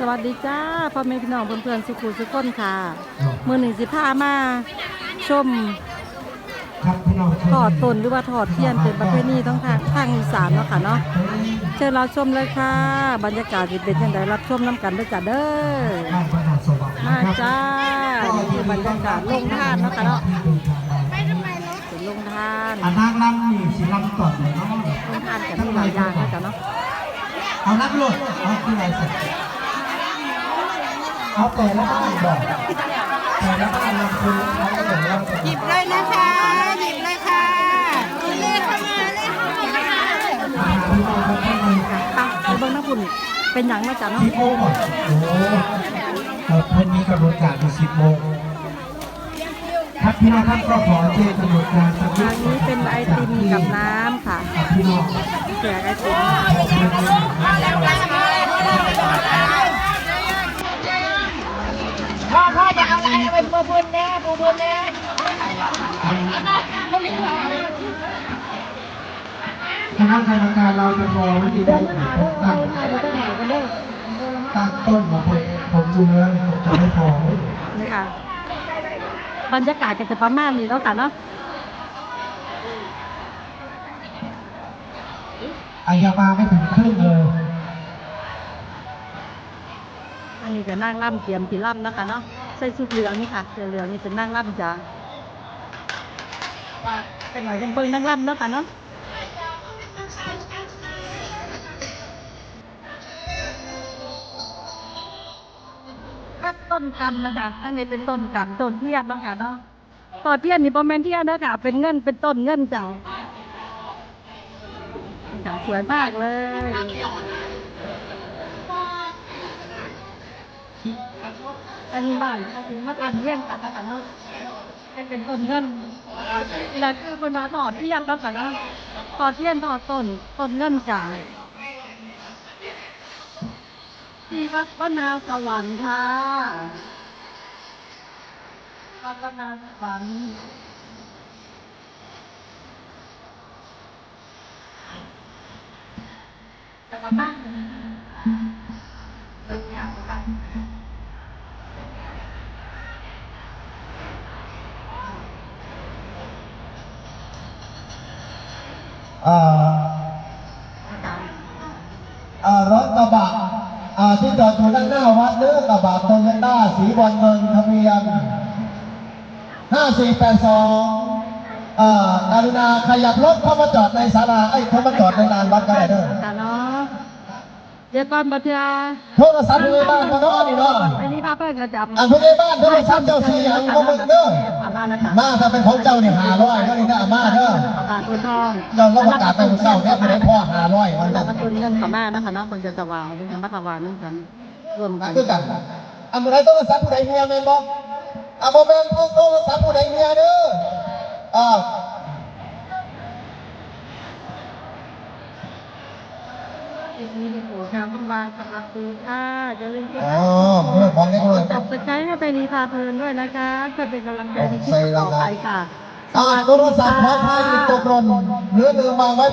สวัสดีจ้าพ่อแม่พี่น้องเพื่อนๆสุขุสุขคนค่ะ มือหนึ่งสิพามาชมครับพี่น้องถอดตนหรือว่าถอดเทียนเป็นประเพณีต้องทางทางอีสานเนาะค่ะเนาะเชิญเราชมเลยค่ะ บรรยากาศสิเป็นยังไงรับชมน้ำกันด้วยจ้าเด้อบ้านพระธาตุสว่างมาจ้านี่คือบรรยากาศลงทานเนาะค่ะเนาะเป็นลงทานอันนางลำนี่สิลำก่อนเลยเนาะลงทานกันที่หลายอย่างเนาะจ้ะเนาะเอานักโลดเอาที่ไรสิ เอาแต่ละบ้านบอกแต่ละบ้านลำคุณเขาก็แต่ละหยิบเลยนะคะ หยิบเลยค่ะเลขเข้ามาเลขเข้ามาพี่น้องคนข้างในค่ะไปเบิ่งน้ำพุ่นเป็นหยังเนาจ้ะเนาะสิบโมงก่อนโอ้เอ่อเพิ่นมีกำหนดการที่สิบโมงครับพี่น้องท่านก็ขอเชิญกำหนดการสักนิทาดงนี้เป็นไอติมกับน้ำค่ะ พี่น้อง แจกไอติม ขอบคุณครับ พ่อพ่อจะเอาอะ ไอาไปปูพื้นแน่ปูพื้นแน่คณะกรรมการเราจะรอวิธีการตั้งตั้งต้นของผมผมดูแล้วผมจะไม่พอนี่ค่ะบรรยากาศก็จะประมาณนี้แล้วค่เนาะอายามาไม่ถึงครึ่งเลยอันนี้ก็นั่งร่ำเตรียมสีร่ำนะคะเนาะ ใส่ชุดเหลืองนี่ค่ะเสื้อเหลืองนี่เป็นนั่งร่ำจ้าเป็นหน่อยเป็นเปิ้งนั่งร่ำเนาะค่ะเนาะก็ต้นกันนะคะอันนี้เป็นต้นกันต้นเทียนเนาะค่ะเนาะต้นเทียนนี่ประมาณเทียนเนาะค่ะเป็นเงินเป็นต้นเงินจ้าจ้าสวยมากเลย อันบ้านอันนี้มาอันเยี่ยมกันนะคะเนาะให้เป็นต้นเงินแล้วคือเป็นมาต่อเที่ยงแล้วกันเนาะต่อเที่ยงต่อต้นต้นเงินจ่ายที่วัดพระนาวสวรรค์ค่ะวัดพระนาวสวรรค์แต่ว่าบ้าน อ่าอ่ารถกระบะอ่าที่จอดอยู่ด้านหน้าวัดเนื้อกระบะโตโยต้าสีบอลเงินทะเบียนห้าสี่แปดสองอ่าอารุณาขยับรถเข้ามาจอดในศาลาไอ้ยเข้ามาจอดในลานวัดก็ได้เด้อค่ะ เนาะเดี๋ยวก่อนบัตรโทรศัพท์อยู่ในบ้านก็เนาะนี่เนาะอันนี้พาเพื่อนกระจับอันผู้ใดบ้านโทรศัพท์เจ้าสีอันก็มึงเด้อมานะคะมาถ้าเป็นของเจ้านี่หาร้อยก็นี่นะอามาเด้อประกาศคุณทองเราเราประกาศไปคนเจ้าเนี่ยไม่ได้พ่อหาร้อยวันแต่นั้นมันเป็นเงินของแม่นะคะเนาะคนจะสว่างเป็นมัตวานั่นกันรวมกันคือกันอันผู้ใดโทรศัพท์ผู้ใดเมียแม่นบ่อะบ่แม่นโทรศัพท์ผู้ใดเมียเด้ออ่า อีกนี้เป็นหัวแถวประมาณสำหรับคือค่ะจะเล่นก็อ๋อเมื่อของเล็กเลยจับสกายให้ไปนีพาเพลินด้วยนะคะเพื่อเป็นกำลังใจในคลิใส่ปแล้วต่อนะไปค่ะอ่าโทรศัพท์ขอพายตกหล่นหรือลืมวางไว้